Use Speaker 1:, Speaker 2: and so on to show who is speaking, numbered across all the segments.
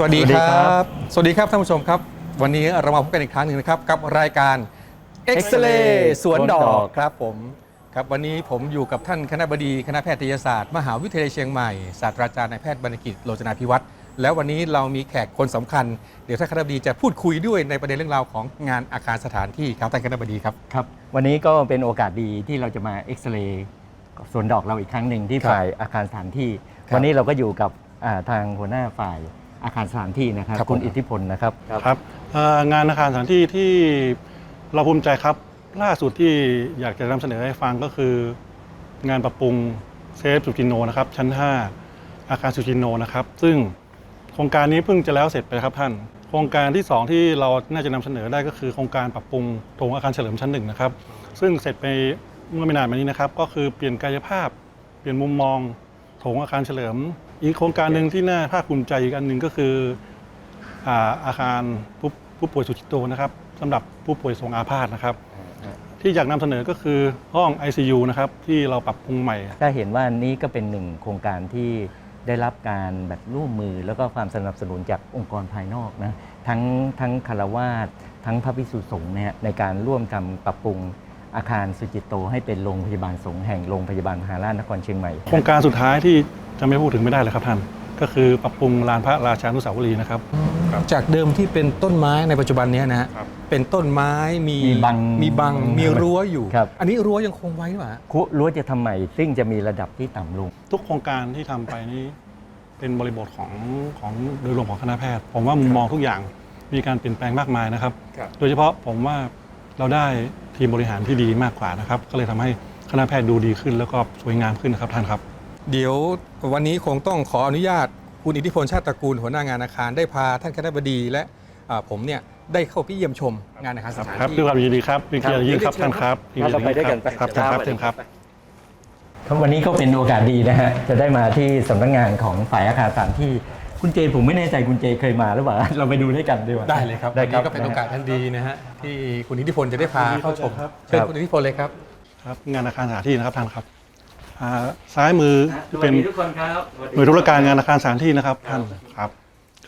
Speaker 1: สวัสดี
Speaker 2: สวัสดี
Speaker 1: ค
Speaker 2: ครั
Speaker 1: รับ
Speaker 2: บ
Speaker 1: สวัสดีครับท่านผู้ชมครับ วันนี้เรามาพบกันอีกครั้งหนึ่งนะครับกับรายการ X-ray
Speaker 2: X-ray
Speaker 1: สวนด
Speaker 2: สวนด
Speaker 1: อ
Speaker 2: อกก
Speaker 1: ครับผมครับวันนี้ผมอยู่กับท่านคณะบดีคณะแพทยศาสตร์มหาวิทยาลัยเชียงใหม่ศาสตราจารย์นายแพทย์บรรณกิจโลจนาภิวัตรแล้ววันนี้เรามีแขกคนสำคัญ เดี๋ยวท่านคณะบดีจะพูดคุยด้วยในประเด็นเรื่องราวของงานอาคารสถานที่ครับท่านคณะบดีครับ
Speaker 2: ครับ วันนี้ก็เป็นโอกาสดีที่เราจะมาเอ็กซเรย์สวนดอกเราอีกครั้งหนึ่งที่
Speaker 1: ครับ
Speaker 2: ฝ่ายอาคารสถานที่
Speaker 1: ครับ
Speaker 2: วันนี้เราก็อยู่กับอ่าทางหัวหน้าฝ่าย อาคารสถานที่นะครับ
Speaker 1: ครับ
Speaker 2: คุณ
Speaker 1: ผม
Speaker 2: อิทธิพลนะครับ
Speaker 3: ครับเอ่องานอาคารสถานที่ที่เราภูมิใจครับ ล่าสุดที่อยากจะนำเสนอให้ฟังก็คือ งานปรับปรุงเซฟสุจินโนนะครับ ชั้น 5 อาคารสุจินโนนะครับ ซึ่งโครงการนี้เพิ่งจะแล้วเสร็จไปครับท่าน โครงการที่ 2 ที่เราน่าจะนำเสนอได้ก็คือโครงการปรับปรุงโถงอาคารเฉลิมชั้นหนึ่งนะครับ ซึ่งเสร็จไปเมื่อไม่นานมานี้นะครับ ก็คือเปลี่ยนกายภาพ เปลี่ยนมุมมองโถงอาคารเฉลิม อีกโครงการหนึ่งที่น่าภาคภูมิใจอีกอันหนึ่งก็คืออ่าอาคารผู้ผู้ป่วยสุจิตโตนะครับสำหรับผู้ป่วยทรงอาพาธนะครับ ที่อยากนำเสนอก็คือห้อง ICU นะครับที่เราปรับปรุงใหม่
Speaker 2: ถ้าเห็นว่านี้ก็เป็นหนึ่งโครงการที่ได้รับการแบบร่วมมือแล้วก็ความสนับสนุนจากองค์กรภายนอกนะทั้งทั้งคารวาสทั้งพระภิกษุสงฆ์เนี่ยในการร่วมทำปรับปรุงอาคารสุจิตโต ให้เป็นโรงพยาบาลสงฆ์แห่งโรงพยาบาลมหาราชนครเชียงใหม่
Speaker 3: โครงการสุดท้ายที่ จะไม่พูดถึงไม่ได้เลยครับท่าน ก็คือปรับปรุงลานพระราชานุสาวรีย์นะครับ
Speaker 1: จากเดิมที่เป็นต้นไม้ในปัจจุบันเนี้ยนะฮะ
Speaker 3: ครับ
Speaker 1: เป็นต้นไม้มี
Speaker 2: มีบัง
Speaker 1: มีบังมีรั้วอยู่
Speaker 2: ครับ
Speaker 1: อันนี้รั้วยังคงไว้หรือเปล่าฮะ
Speaker 2: คุรั้วจะทำใหม่ ซึ่งจะมีระดับที่ต่ำลง
Speaker 3: ทุกโครงการที่ทำไปนี้เป็นบริบทของของโดยรวมของคณะแพทย์ ผมว่ามุมมองทุกอย่างมีการเปลี่ยนแปลงมากมายนะครับ
Speaker 1: ครับ
Speaker 3: โดยเฉพาะผมว่าเราได้ทีมบริหารที่ดีมากกว่านะครับ ก็เลยทำให้คณะแพทย์ดูดีขึ้นแล้วก็สวยงามขึ้นนะครับท่านครับ
Speaker 1: เดี๋ยววันนี้คงต้องขออนุญาตคุณอิทธิพลชาติตระกูลหัวหน้างานอาคารได้พาท่านคณะบดีและอ่าผมเนี่ยได้เข้าไปเยี่ยมชมงานอาคารสถาน
Speaker 3: ครับ
Speaker 1: ที่
Speaker 3: ด้วยความยินดีครับเป็นเกียรติยิ่งครับ
Speaker 1: ครับ
Speaker 3: ท่านครับ
Speaker 2: งั้นเราไปด้วยกันไป
Speaker 3: ครับเชิญครับเชิญครับ
Speaker 2: ครับวันนี้ก็เป็นโอกาสดีนะฮะ จะได้มาที่สำนักงานของฝ่ายอาคารสถานที่ คุณเจผมไม่แน่ใจคุณเจเคยมาหรือเปล่า เราไปดูด้วยกันดีกว่า
Speaker 1: ได้เลยครับ
Speaker 2: ได้
Speaker 1: วัน
Speaker 2: ครั
Speaker 1: นี้
Speaker 2: บ
Speaker 1: ก็เป็นโอกาสทันดีนะฮะที่คุณอิทธิพลจะได้พาเข้าชม
Speaker 3: ครับ
Speaker 1: เชิญคุณอิทธิพลเลยครับ
Speaker 3: ครับงานอาคารสถานที่นะครับท่านครับอ่า ซ้ายมือเป็น
Speaker 2: ทุกคนครับ
Speaker 3: หน่วยธุรการงานอาคารสถานที่นะครับท่านครับ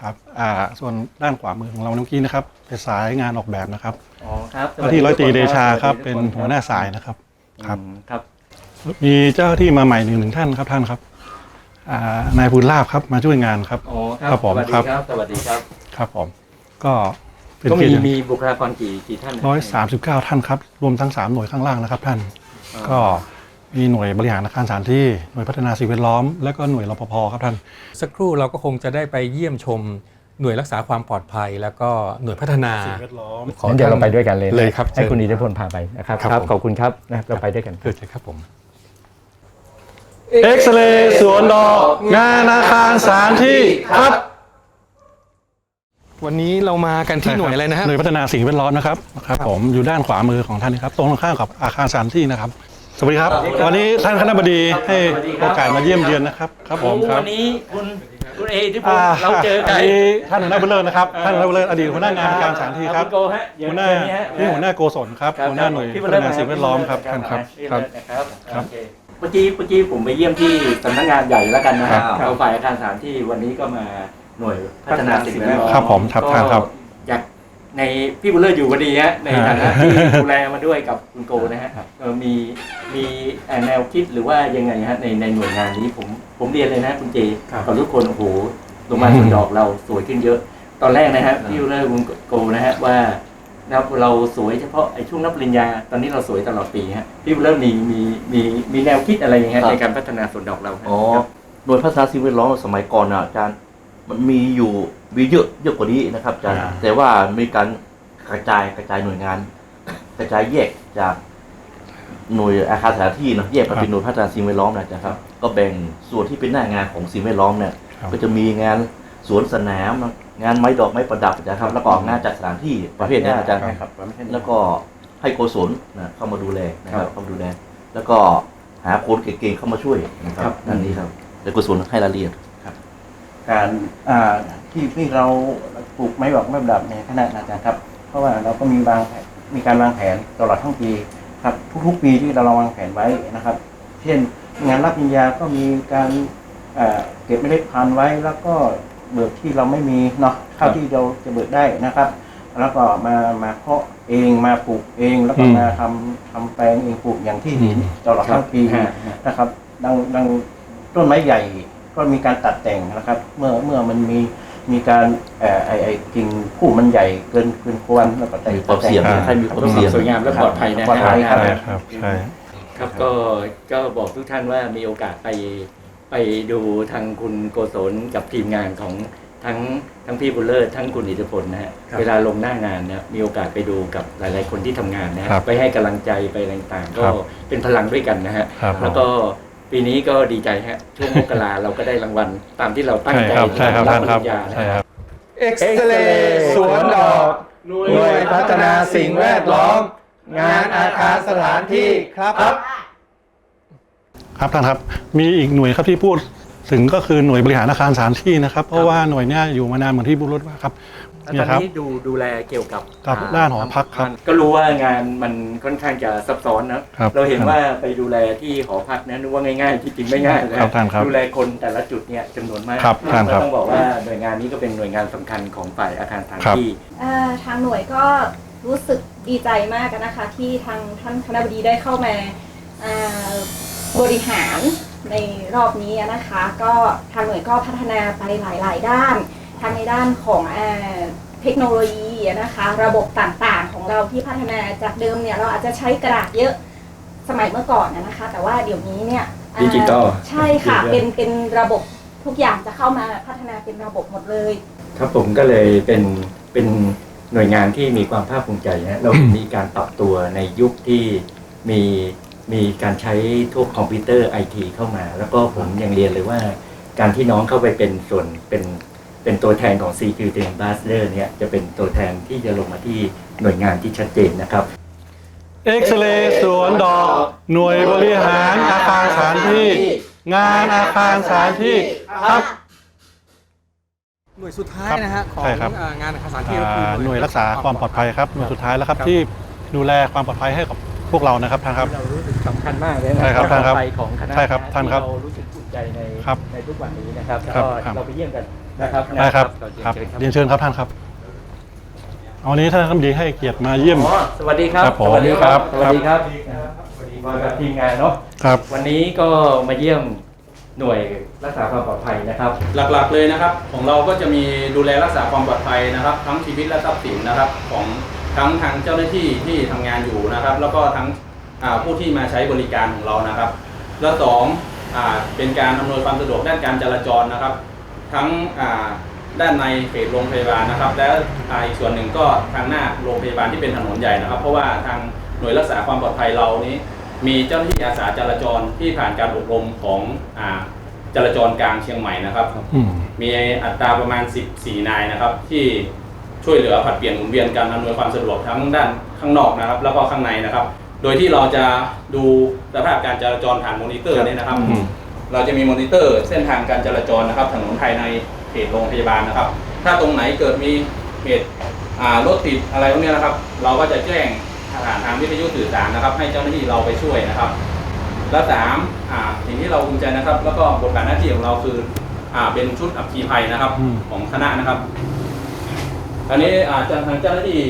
Speaker 3: ครับอ่าส่วนด้านขวามือของเราเมื่อกี้นะครับ เป็นสายงานออกแบบนะครับ
Speaker 2: อ๋อครับ
Speaker 3: ว่าที่ร้อยตรีเดชาครับเป็นหัวหน้าสายนะครับครับ
Speaker 2: อืมครับ
Speaker 3: มีเจ้าหน้าที่มาใหม่หนึ่งหนึ่งท่านครับท่านครับอ่านายบุญลาบครับมาช่วยงานครับ
Speaker 2: อ๋อ
Speaker 3: ครับผม
Speaker 2: สวัสดี
Speaker 3: ครับ
Speaker 2: สวัสดีครับ
Speaker 3: ครับผมก็เป็น
Speaker 2: ก็มี
Speaker 3: เกียรติ
Speaker 2: มีบุคลากรกี่กี่ท่าน
Speaker 3: ร้อยสามสิบเก้าท่านครับ รวมทั้งสามหน่วยข้างล่างนะครับท่าน ก็ มีหน่วยบริหารอาคารสถานที่ หน่วยพัฒนาสิ่งแวดล้อม และก็หน่วยรปภครับท่าน
Speaker 1: สักครู่เราก็คงจะได้ไปเยี่ยมชมหน่วยรักษาความปลอดภัย แล้วก็หน่วยพัฒนา
Speaker 3: สิ่งแวดล้อม
Speaker 1: ของ
Speaker 2: งั้นเดี๋ยวเราไปด้วยกันเลยนะ
Speaker 1: เลยครับ
Speaker 2: ให้
Speaker 1: เชิญ
Speaker 2: คุณอิทธิพลพาไปนะครับ
Speaker 1: ครับ
Speaker 2: ครับ
Speaker 1: ผม
Speaker 2: ขอบคุณครับนะเราไปด้วยกัน
Speaker 1: เกิดเลยครับผม
Speaker 3: เอ็กซเรย์สวนดอกงานอาคารสถานที่ครับ
Speaker 1: วันนี้เรามากันที่หน่วยอะไรนะฮะ
Speaker 3: หน่วยพัฒนาสิ่งแวดล้อมนะครับครับ ผมอยู่ด้านขวามือของท่านนะครับ ตรงข้ามกับอาคารสถานที่นะครับ สวัสดีครับ วันนี้ท่านคณะบดีให้โอกาสมาเยี่ยมเยือนนะครับครับผมครับ
Speaker 2: วันนี้คุณคุณเอที่
Speaker 3: อ่า
Speaker 2: เราเจอกัน
Speaker 3: นนี้ท่านหัวหน้าบุญเลิศนะครับท่านหัวหน้าบุญเลิศอดีตหัวหน้างานการสถานที่ครับ
Speaker 2: ณโกฮะเดี๋ยว
Speaker 3: หัวหน้า
Speaker 2: เชิญฮะ
Speaker 3: นี่หัวหน้าโกศลครับหัวหน้าหน่วย
Speaker 2: พี่
Speaker 3: พั
Speaker 2: บุญ
Speaker 3: ฒ
Speaker 2: เลิศ
Speaker 3: นาสิ่งแวดล้อมครับท่านครับ
Speaker 2: พี่
Speaker 3: ค
Speaker 2: บุ
Speaker 3: รับ
Speaker 2: ญเลิศนะครับ
Speaker 3: ครับ
Speaker 2: โอเคเมื่อกี้เมื่อกี้ผมไปเยี่ยมที่สำนักงานใหญ่แล้วกันนะฮะ
Speaker 3: ครับ
Speaker 2: เราฝ่ายอาคารสถานที่วันนี้ก็มาหน่วยพัฒนาสิ่งแวดล้อม
Speaker 3: ครับผมครับท่านครับ
Speaker 2: ก็อยาก ในพี่บุญเลิศอยู่พอดีฮะในฐานะที่ดูแลมาด้วยกับคุณโกนะฮะเออมีมีเอ่อแนวคิดหรือว่ายังไงฮะในในหน่วยงานนี้ผมผมเรียนเลยนะคุณเจกับทุกคนโอ้โหโรงพยาบาลสวนดอกเราสวยขึ้นเยอะ ตอนแรกนะฮะพี่บุญเลิศคุณโกนะฮะว่านะครับเราสวยเฉพาะไอ้ช่วงรับปริญญา ตอนนี้เราสวยตลอดปีฮะพี่บุญเลิศมีมีมีมีแนวคิดอะไรอย่างเงี้ย
Speaker 4: ครับ
Speaker 2: ในการพัฒนาสวนดอกเราฮะ
Speaker 4: อ๋อหน่วยพัฒนาสิ่งแวดล้อมสมัยก่อนนะอาจารย์ มันมีอยู่มีเยอะเยอะกว่านี้นะครับอาจารย์
Speaker 3: อ่า
Speaker 4: แต่ว่ามีการกระจายกระจายหน่วยงาน กระจายแยกจากหน่วยอาคารสถานที่เนอะแยกมาเป็นหน่วยพัฒนาสิ่งแวดล้อมนะอาจารย์ครับ ก็แบ่งส่วนที่เป็นหน้างานของสิ่งแวดล้อมเนี่ย
Speaker 3: ครับ
Speaker 4: ก็จะมีงานสวนสนาม งานไม้ดอกไม้ประดับอาจารย์ครับแล้วก็งานจัดสถานที่ประเภทเนี้ยอาจารย์
Speaker 2: ครับ
Speaker 4: แล้วก็ให้โกศลนะเข้ามาดูแลนะค
Speaker 2: ครั
Speaker 4: รับบเข้ามาดูแล แล้วก็หาคนเก่งๆเข้ามาช่วยนะครับ
Speaker 2: ครับ
Speaker 4: นั่นนี้ครับแล้วโกศลให้รายละเอียด
Speaker 5: การอ่าที่ที่เราปลูกไม้ดอกไม้ประดับในขณะอาจารย์ครับ เพราะว่าเราก็มีวางแผนมีการวางแผนตลอดทั้งปีครับ ทุกๆปีที่เราวางแผนไว้นะครับ เช่น งานรับปริญญาก็มีการอ่าเก็บเมล็ดพันธุ์ไว้ แล้วก็เบิกที่เราไม่มีเนาะเท่าที่เราจะเบิกได้นะครับ แล้วก็มามาเพาะเองมาปลูกเองแล้วก็
Speaker 3: อืม
Speaker 5: มาทำทำแปลงเองปลูกอย่างที่เห็น
Speaker 3: อืม
Speaker 5: ตลอดทั้งปี
Speaker 2: ฮะฮะ
Speaker 5: นะครับ ดังดังต้นไม้ใหญ่ ก็มีการตัดแต่งนะครับ เมื่อเมื่อมันมีมีการเอ่อไอไอกิ่งผู้มันใหญ่เกินเกินควรแล้วก็แต่ง
Speaker 4: มีความเสี่ยง
Speaker 5: ตัดแต่
Speaker 4: ให้มีความ
Speaker 2: ต้อง
Speaker 4: เสี่ยง
Speaker 2: สวยงามและปลอดภัยนะ
Speaker 5: ปลอดภัยครับ
Speaker 3: ใช่ครับใช่
Speaker 2: ครับก็ก็บอกทุกท่านว่ามีโอกาสไปไปดูทางคุณโกศลกับทีมงานของทั้งทั้งพี่บุญเลิศทั้งคุณอิทธิพลนะฮะเวลาลงหน้างานเนี่ยมีโอกาสไปดูกับหลาย ๆ คนที่ทำงานนะฮะ
Speaker 3: ครับ
Speaker 2: ไปให้กำลังใจไปอะไรต่างๆก็
Speaker 3: ครับ
Speaker 2: เป็นพลังด้วยกันนะฮะ
Speaker 3: ครับ
Speaker 2: แล้วก็ ปีนี้ก็ดีใจฮะช่วงมกราเราก็ได้รางวัลตามที่เราตั้ง
Speaker 3: ใช่
Speaker 2: ใจ
Speaker 3: ครับใช่ครับ
Speaker 2: รั
Speaker 3: ท่าน
Speaker 2: ป
Speaker 3: ครับ
Speaker 2: ริญญานะ
Speaker 3: ใช่
Speaker 2: ฮะ
Speaker 3: ครับ
Speaker 1: เอ็กซเรย์สวนดอกหน่วยพัฒนาสิ่งแวดล้อม งานอาคารสถานที่ครับ
Speaker 3: ครับท่านครับมีอีกหน่วยครับที่พูดถึงก็คือหน่วยบริหารอาคารสถานที่นะครับ เพราะว่าหน่วยเนี้ยอยู่มานานเหมือนที่บุรุษว่าครับ
Speaker 2: แล้ว
Speaker 3: เนี่
Speaker 2: ตอยน
Speaker 3: ครับ
Speaker 2: นี้ดูดูแลเกี่ยวกับ
Speaker 3: กับ
Speaker 2: อ่
Speaker 3: ด้านหอพักครับ
Speaker 2: ก็รู้ว่างานมันค่อนข้างจะซับซ้อนนะ
Speaker 3: ครับ
Speaker 2: เราเห็นว่าไปดูแลที่หอพักนะนึกว่าง่ายๆที่จริงไม่ง่ายนะครับ
Speaker 3: ท่านครับ
Speaker 2: ดูแลคนแต่ละจุดเนี่ยจำนวนมาก
Speaker 3: ครับท่านครับ
Speaker 2: ก็ต้องบอกว่าหน่วยงานนี้ก็เป็นหน่วยงานสำคัญของฝ่ายอาคารสถาน
Speaker 3: ครับ
Speaker 2: ที่
Speaker 6: เอ่อทางหน่วยก็รู้สึกดีใจมากนะคะ ที่ทางท่านคณะบดีได้เข้ามาเอ่อบริหารในรอบนี้นะคะ ก็ทางหน่วยก็พัฒนาไปหลาย ๆ ด้าน ทางในด้านของเอ่อเทคโนโลยีนะคะระบบต่างๆของเราที่พัฒนาจากเดิมเนี่ยเราอาจจะใช้กระดาษเยอะสมัยเมื่อก่อนนะคะ แต่ว่าเดี๋ยวนี้เนี่ยเอ่อ
Speaker 2: ดิจิตอล
Speaker 6: ใช่ค่ะ
Speaker 2: ดิจิทัล
Speaker 6: เป็นเป็นระบบทุกอย่างจะเข้ามาพัฒนาเป็นระบบหมดเลย
Speaker 2: ครับผมก็เลยเป็นเป็นหน่วยงานที่มีความภาคภูมิใจนะเรามีการปรับตัวในยุคที่มีมีการใช้ทุกคอมพิวเตอร์ไอทีเข้ามา แล้วก็ผมยังเรียนเลยว่า การที่น้องเข้าไปเป็นส่วนเป็น เป็นตัวแทนของ Security Ambassador เนี่ยจะเป็นตัวแทนที่จะลงมาที่หน่วยงานที่ชัดเจนนะครับ
Speaker 3: เอ็กซเรย์สวนดอก หน่วยบริหารอาคารสถานที่ งานอาคารสถานที่ครับ
Speaker 1: หน่วยสุดท้าย
Speaker 3: ครับ
Speaker 1: นะฮะของ
Speaker 3: ใช่ครับ
Speaker 1: อ่างานอาคารสถานที่ก็
Speaker 3: อ่า
Speaker 1: คือ
Speaker 3: หน่วยรักษาความปลอดภัยครับหน่วยสุดท้ายแล้วครับ
Speaker 1: ครับ
Speaker 3: ที่ดูแลความปลอดภัยให้กับ พวกเรานะครับท่านครับ
Speaker 2: เรารู้สึกสำคัญมากเลยนะ
Speaker 3: ใช่ครับท่านครับ
Speaker 2: ไปของคณะ
Speaker 3: ใช่ครับท่านครับ
Speaker 2: ที่เรารู้สึกภูมิใจใน
Speaker 3: ครับ
Speaker 2: ในทุกวันนี้นะครับ
Speaker 3: ครับ
Speaker 2: ก็
Speaker 3: ครับ
Speaker 2: เราไปเยี่ยมกันนะครับ
Speaker 3: ได้ครับ
Speaker 2: เา
Speaker 3: ครับ
Speaker 2: เชิญครับ
Speaker 3: เรียนเชิญครับท่านครับเอาวันนี้ท่านคำดีให้เกียรติมาเยี่ยม
Speaker 2: อ๋อสวัสดีครับ
Speaker 3: ครับผม
Speaker 2: สวัสดีครับ
Speaker 3: ครับ
Speaker 2: สวัสดีครับมากับทีมงานเนาะ
Speaker 3: ครับ
Speaker 2: วันนี้ก็มาเยี่ยมหน่วยรักษาความปลอดภัยนะครับ
Speaker 7: หลักๆเลยนะครับ ของเราก็จะมีดูแลรักษาความปลอดภัยนะครับ ทั้งชีวิตและทรัพย์สินนะครับของ ทั้งทางเจ้าหน้าที่ที่ทำงานอยู่นะครับ แล้วก็ทั้งอ่าผู้ที่มาใช้บริการของเรานะครับ และสองอ่าเป็นการอำนวยความสะดวกด้านการจราจรนะครับ ทั้งอ่าด้านในเขตโรงพยาบาลนะครับ และอ่าอีกส่วนหนึ่งก็ทางหน้าโรงพยาบาลที่เป็นถนนใหญ่นะครับ เพราะว่าทางหน่วยรักษาความปลอดภัยเรานี้ มีเจ้าหน้าที่อาสาจราจรที่ผ่านการอบรมของอ่าจราจรกลางเชียงใหม่นะครับ
Speaker 3: อืม
Speaker 7: มีอัตราประมาณ 14 นายนะครับที่ ช่วยเหลือผลัดเปลี่ยนหมุนเวียนการอำนวยความสะดวกทั้งด้านข้างนอกนะครับ แล้วก็ข้างในนะครับ โดยที่เราจะดูสภาพการจราจรผ่านมอนิเตอร์เนี่ยนะครับ
Speaker 3: อืม
Speaker 7: เราจะมีมอนิเตอร์เส้นทางการจราจรนะครับถนนภายในเขตโรงพยาบาลนะครับ ถ้าตรงไหนเกิดมีเหตุอ่ารถติดอะไรพวกเนี้ยนะครับ เราก็จะแจ้งผ่านทางวิทยุสื่อสารนะครับ ให้เจ้าหน้าที่เราไปช่วยนะครับ และสามอ่าสิ่งที่เราภูมิใจนะครับ แล้วก็บทบาทหน้าที่ของเราคืออ่าเป็นชุดอัคคีภัยนะครับ
Speaker 3: อืม
Speaker 7: ของคณะนะครับ อันนี้อ่าทางเจ้าหน้าที่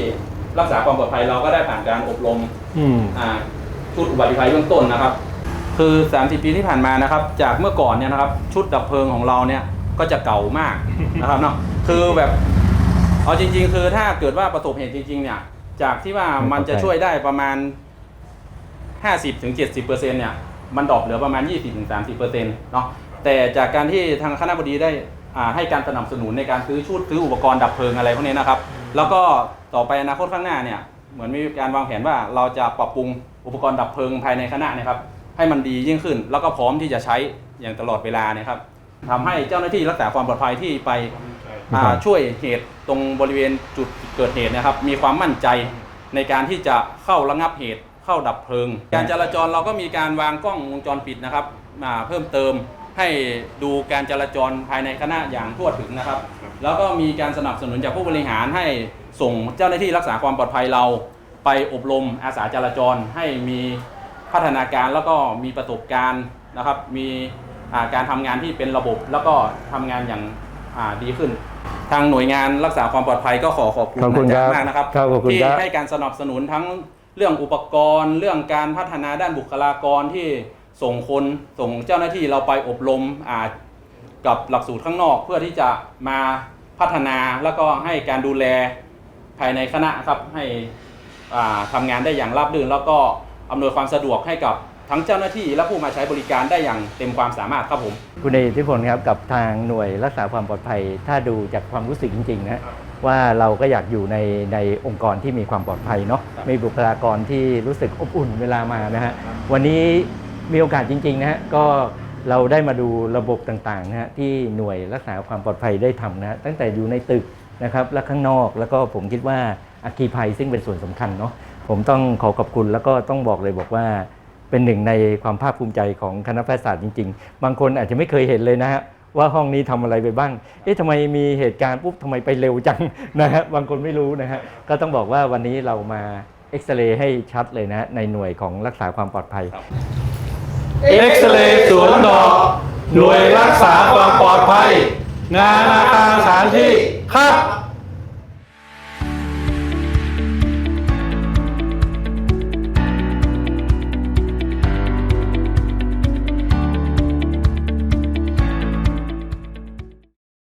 Speaker 7: รักษาความปลอดภัยเราก็ได้ผ่านการอบรม
Speaker 3: อืม
Speaker 7: อ่าชุดอุบัติภัยเบื้องต้นนะครับ คือ 30 ปีที่ผ่านมานะครับ จากเมื่อก่อนเนี่ยนะครับ ชุดดับเพลิงของเราเนี่ยก็จะเก่ามาก นะครับเนาะคือแบบเอาจริง ๆ คือถ้าเกิดว่าประสบเหตุจริง ๆ เนี่ย จากที่ว่ามันจะช่วยได้ประมาณ 50-70%ถึง70%เนี่ย มันดรอปเหลือประมาณ 20-30%ถึง30%เนาะแต่จากการที่ทางคณะบดีได้อ่า ให้การสนับสนุนในการซื้อชุดซื้ออุปกรณ์ดับเพลิงอะไรพวกนี้นะครับ แล้วก็ต่อไปอนาคตข้างหน้าเนี่ยเหมือนมีการวางแผนว่าเราจะปรับปรุงอุปกรณ์ดับเพลิงภายในคณะเนะครับให้มันดียิ่งขึ้น แล้วก็พร้อมที่จะใช้อย่างตลอดเวลาเนะครับทำให้เจ้าหน้าที่รักษาความปลอดภัยที่ไปอ่าช่วยเหตุตรงบริเวณจุดเกิดเหตุนะครับ มีความมั่นใจในการที่จะเข้าระงับเหตุเข้าดับเพลิง การจราจรเราก็มีการวางกล้องวงจรปิดนะครับมาเพิ่มเติม ให้ดูการจราจรภายในคณะอย่างทั่วถึงนะครับ แล้วก็มีการสนับสนุนจากผู้บริหารให้ส่งเจ้าหน้าที่รักษาความปลอดภัยเรา ไปอบรมอาสาจราจรให้มีพัฒนาการแล้วก็มีประสบการณ์นะครับ มีอ่าการทำงานที่เป็นระบบ แล้วก็ทำงานอย่างอ่าดีขึ้น ทางหน่วยงานรักษาความปลอดภัยก็ขอขอบคุณ
Speaker 2: ขอบคุณ
Speaker 7: อาจาร
Speaker 2: ครับ
Speaker 7: ย์มากนะครับ
Speaker 2: ครับขอบคุณ
Speaker 7: ที่
Speaker 2: ครับ
Speaker 7: ให้การสนับสนุนทั้งเรื่องอุปกรณ์ เรื่องการพัฒนาด้านบุคลากรที่ ส่งคนส่งเจ้าหน้าที่เราไปอบรมอ่ากับหลักสูตรข้างนอก เพื่อที่จะมาพัฒนาแล้วก็ให้การดูแลภายในคณะครับให้อ่าทำางานได้อย่างราบรื่น แล้วก็อำนวยความสะดวกให้กับทั้งเจ้าหน้าที่และผู้มาใช้บริการได้อย่างเต็มความสามารถครับผม
Speaker 2: คุณอิทธิพลครับกับทางหน่วยรักษาความปลอดภัย ถ้าดูจากความรู้สึกจริงๆนะว่าเราก็อยากอยู่ในในองค์กรที่มีความปลอดภัยเนาะ
Speaker 7: ครับ
Speaker 2: มีบุคลากรที่รู้สึกอบอุ่นเวลามานะฮะวันนี้ มีโอกาสจริงๆนะฮะก็เราได้มาดูระบบต่างๆนะฮะที่หน่วยรักษาความปลอดภัยได้ทำนะฮะตั้งแต่อยู่ในตึกนะครับและข้างนอกแล้วก็ผมคิดว่าอาคีภัยซึ่งเป็นส่วนสำคัญเนาะผมต้องขอขอบคุณแล้วก็ต้องบอกเลยบอกว่า เป็นหนึ่งในความภาคภูมิใจของคณะแพทยศาสตร์จริง ๆ บางคนอาจจะไม่เคยเห็นเลยนะฮะว่าห้องนี้ทำอะไรไปบ้าง เอ๊ะทำไมมีเหตุการณ์ปุ๊บทำไมไปเร็วจัง นะฮะบางคนไม่รู้นะฮะก็ต้องบอกว่าวันนี้เรามาเอ็กซเรย์ให้ชัดเลยนะฮะในหน่วยของรักษาความปลอดภัย
Speaker 3: เอ็กซเรย์สวนดอก หน่วยรักษาความปลอดภัย งานอาคารสถานที่ครับ